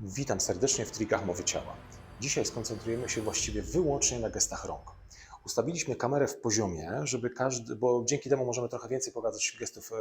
Witam serdecznie w trikach mowy ciała. Dzisiaj skoncentrujemy się właściwie wyłącznie na gestach rąk. Ustawiliśmy kamerę w poziomie, żeby każdy, bo dzięki temu możemy trochę więcej pokazać gestów, e,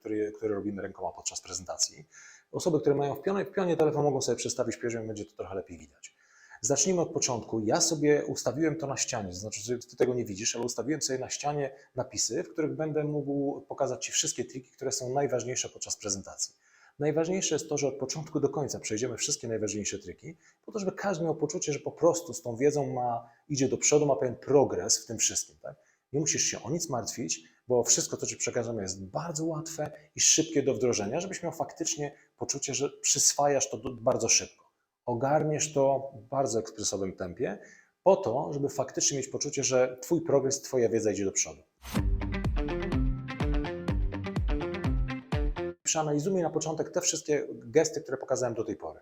które, które robimy rękoma podczas prezentacji. Osoby, które mają w pionie, w pionie telefon mogą sobie przestawić poziom, będzie to trochę lepiej widać. Zacznijmy od początku. Ja sobie ustawiłem to na ścianie, to znaczy, ty tego nie widzisz, ale ustawiłem sobie na ścianie napisy, w których będę mógł pokazać Ci wszystkie triki, które są najważniejsze podczas prezentacji. Najważniejsze jest to, że od początku do końca przejdziemy wszystkie najważniejsze triki, po to, żeby każdy miał poczucie, że po prostu z tą wiedzą ma, idzie do przodu, ma pewien progres w tym wszystkim. Tak? Nie musisz się o nic martwić, bo wszystko, co Ci przekażemy, jest bardzo łatwe i szybkie do wdrożenia, żebyś miał faktycznie poczucie, że przyswajasz to bardzo szybko. Ogarniesz to w bardzo ekspresowym tempie, po to, żeby faktycznie mieć poczucie, że Twój progres, Twoja wiedza idzie do przodu. Przeanalizujmy na początek te wszystkie gesty, które pokazałem do tej pory.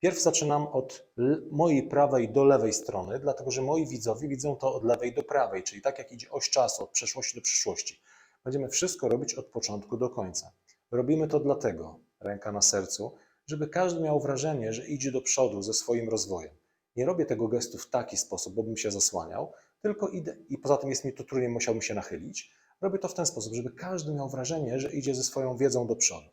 Pierw zaczynam od mojej prawej do lewej strony, dlatego że moi widzowie widzą to od lewej do prawej, czyli tak jak idzie oś czasu, od przeszłości do przyszłości. Będziemy wszystko robić od początku do końca. Robimy to dlatego, ręka na sercu, żeby każdy miał wrażenie, że idzie do przodu ze swoim rozwojem. Nie robię tego gestu w taki sposób, bo bym się zasłaniał, tylko idę i poza tym jest mi to trudniej, musiałbym się nachylić. Robię to w ten sposób, żeby każdy miał wrażenie, że idzie ze swoją wiedzą do przodu.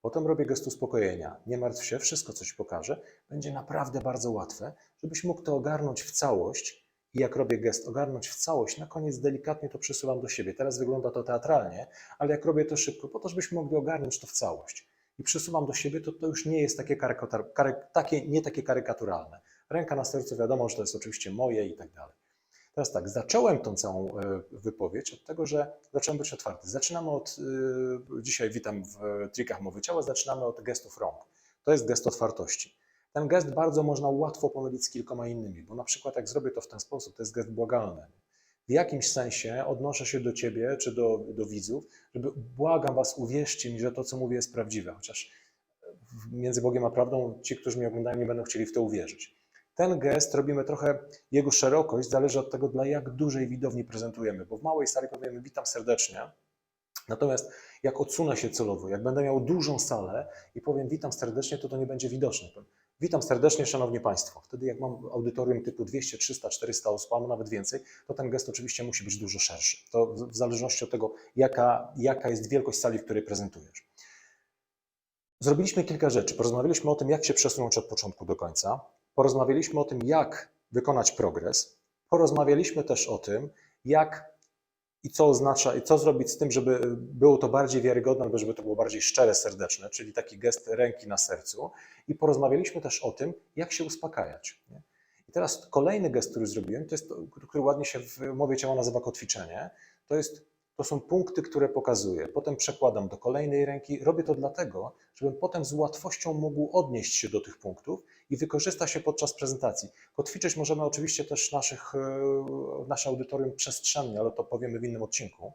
Potem robię gest uspokojenia. Nie martw się, wszystko co Ci pokażę będzie naprawdę bardzo łatwe, żebyś mógł to ogarnąć w całość. I jak robię gest ogarnąć w całość, na koniec delikatnie to przesuwam do siebie. Teraz wygląda to teatralnie, ale jak robię to szybko, po to, żebyśmy mogli ogarnąć to w całość. I przesuwam do siebie, to to już nie jest takie, takie, nie takie karykaturalne. Ręka na sercu, wiadomo, że to jest oczywiście moje i tak dalej. Teraz tak, zacząłem tą całą e, wypowiedź od tego, że zacząłem być otwarty. Zaczynamy od, e, dzisiaj witam w trikach mowy ciała, zaczynamy od gestów rąk. To jest gest otwartości. Ten gest bardzo można łatwo pomylić z kilkoma innymi, bo na przykład jak zrobię to w ten sposób, to jest gest błagalny. W jakimś sensie odnoszę się do Ciebie czy do, do widzów, żeby błagam Was, uwierzcie mi, że to, co mówię, jest prawdziwe, chociaż między Bogiem a prawdą ci, którzy mnie oglądają, nie będą chcieli w to uwierzyć. Ten gest robimy trochę, jego szerokość zależy od tego, dla jak dużej widowni prezentujemy, bo w małej sali powiemy witam serdecznie, natomiast jak odsunę się celowo, jak będę miał dużą salę i powiem witam serdecznie, to to nie będzie widoczne. Witam serdecznie, Szanowni Państwo. Wtedy jak mam audytorium typu 200, 300, 400 osób, albo nawet więcej, to ten gest oczywiście musi być dużo szerszy. To w zależności od tego, jaka, jaka jest wielkość sali, w której prezentujesz. Zrobiliśmy kilka rzeczy. Porozmawialiśmy o tym, jak się przesunąć od początku do końca. Porozmawialiśmy o tym, jak wykonać progres. Porozmawialiśmy też o tym, jak i co oznacza, i co zrobić z tym, żeby było to bardziej wiarygodne, albo żeby to było bardziej szczere, serdeczne, czyli taki gest ręki na sercu. I porozmawialiśmy też o tym, jak się uspokajać. Nie? I teraz kolejny gest, który zrobiłem, to jest, który ładnie się w mowie ciała nazywa kotwiczenie. To jest to są punkty, które pokazuję. Potem przekładam do kolejnej ręki. Robię to dlatego, żebym potem z łatwością mógł odnieść się do tych punktów i wykorzystać się podczas prezentacji. Kotwiczyć możemy oczywiście też naszych, e, nasze audytorium przestrzennie, ale to powiemy w innym odcinku.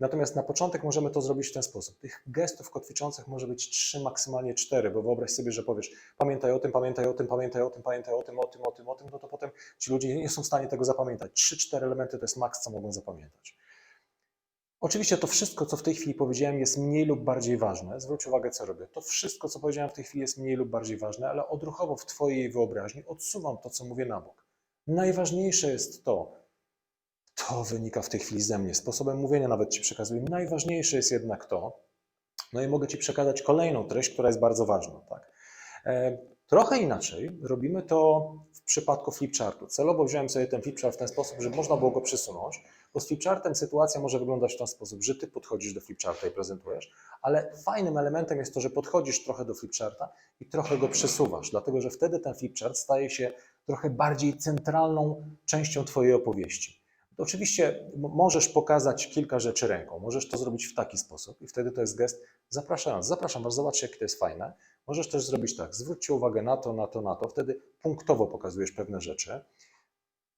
Natomiast na początek możemy to zrobić w ten sposób. Tych gestów kotwiczących może być trzy, maksymalnie cztery, bo wyobraź sobie, że powiesz pamiętaj o tym, pamiętaj o tym, pamiętaj o tym, pamiętaj o tym, o tym, o tym, o tym, no to potem ci ludzie nie są w stanie tego zapamiętać. Trzy, cztery elementy to jest maks, co mogą zapamiętać. Oczywiście to wszystko, co w tej chwili powiedziałem, jest mniej lub bardziej ważne. Zwróć uwagę, co robię. To wszystko, co powiedziałem w tej chwili, jest mniej lub bardziej ważne, ale odruchowo w Twojej wyobraźni odsuwam to, co mówię na bok. Najważniejsze jest to, to wynika w tej chwili ze mnie, sposobem mówienia nawet Ci przekazuję. Najważniejsze jest jednak to, no i mogę Ci przekazać kolejną treść, która jest bardzo ważna. Tak? E, Trochę inaczej robimy to przypadku flipchartu. Celowo wziąłem sobie ten flipchart w ten sposób, żeby można było go przesunąć, bo z flipchartem sytuacja może wyglądać w ten sposób, że ty podchodzisz do flipcharta i prezentujesz, ale fajnym elementem jest to, że podchodzisz trochę do flipcharta i trochę go przesuwasz, dlatego że wtedy ten flipchart staje się trochę bardziej centralną częścią twojej opowieści. Oczywiście możesz pokazać kilka rzeczy ręką, możesz to zrobić w taki sposób i wtedy to jest gest zapraszający. Zapraszam was, zobaczcie, jakie to jest fajne. Możesz też zrobić tak, zwróćcie uwagę na to, na to, na to, wtedy punktowo pokazujesz pewne rzeczy.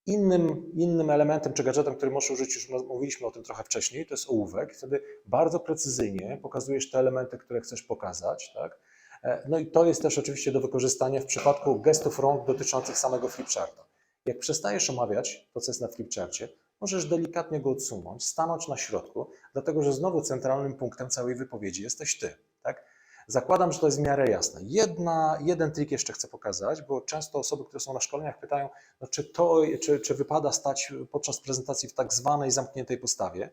Innym, innym elementem czy gadżetem, który możesz użyć, już mówiliśmy o tym trochę wcześniej, to jest ołówek. Wtedy bardzo precyzyjnie pokazujesz te elementy, które chcesz pokazać. Tak? E, No i to jest też oczywiście do wykorzystania w przypadku gestów rąk dotyczących samego flipcharta. Jak przestajesz omawiać to, co jest na flipcharcie, możesz delikatnie go odsunąć, stanąć na środku, dlatego że znowu centralnym punktem całej wypowiedzi jesteś ty. Zakładam, że to jest w miarę jasne. Jedna, jeden trik jeszcze chcę pokazać, bo często osoby, które są na szkoleniach pytają, no czy to, czy, czy wypada stać podczas prezentacji w tak zwanej zamkniętej postawie.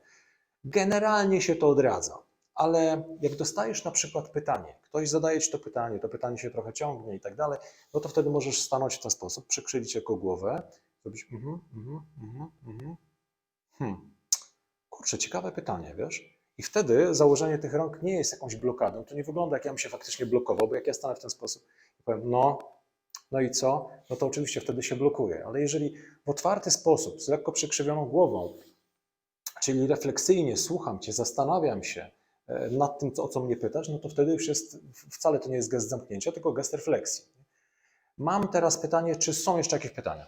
Generalnie się to odradza, ale jak dostajesz na przykład pytanie, ktoś zadaje ci to pytanie, to pytanie się trochę ciągnie i tak dalej, no to wtedy możesz stanąć w ten sposób, przykrzywić jako głowę, zrobić mhm, mhm, mhm, mhm. Hmm. Kurczę, ciekawe pytanie, wiesz? I wtedy założenie tych rąk nie jest jakąś blokadą. To nie wygląda, jak ja bym się faktycznie blokował, bo jak ja stanę w ten sposób i powiem, no, no i co? No to oczywiście wtedy się blokuje. Ale jeżeli w otwarty sposób, z lekko przykrzywioną głową, czyli refleksyjnie słucham Cię, zastanawiam się e, nad tym, o co mnie pytasz, no to wtedy już jest, wcale to nie jest gest zamknięcia, tylko gest refleksji. Mam teraz pytanie, czy są jeszcze jakieś pytania?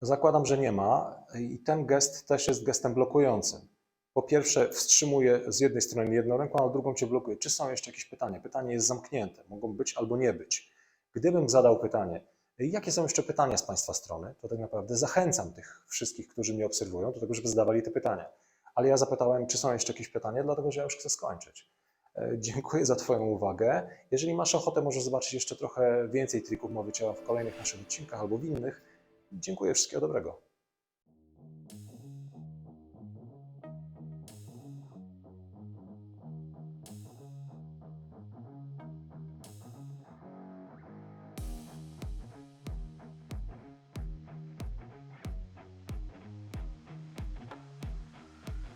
Zakładam, że nie ma i ten gest też jest gestem blokującym. Po pierwsze, wstrzymuję z jednej strony jedną ręką, a drugą cię blokuję. Czy są jeszcze jakieś pytania? Pytanie jest zamknięte, mogą być albo nie być. Gdybym zadał pytanie, jakie są jeszcze pytania z Państwa strony, to tak naprawdę zachęcam tych wszystkich, którzy mnie obserwują, do tego, żeby zadawali te pytania. Ale ja zapytałem, czy są jeszcze jakieś pytania, dlatego że ja już chcę skończyć. E, Dziękuję za Twoją uwagę. Jeżeli masz ochotę, możesz zobaczyć jeszcze trochę więcej trików mowy ciała w kolejnych naszych odcinkach albo w innych. Dziękuję, wszystkiego dobrego.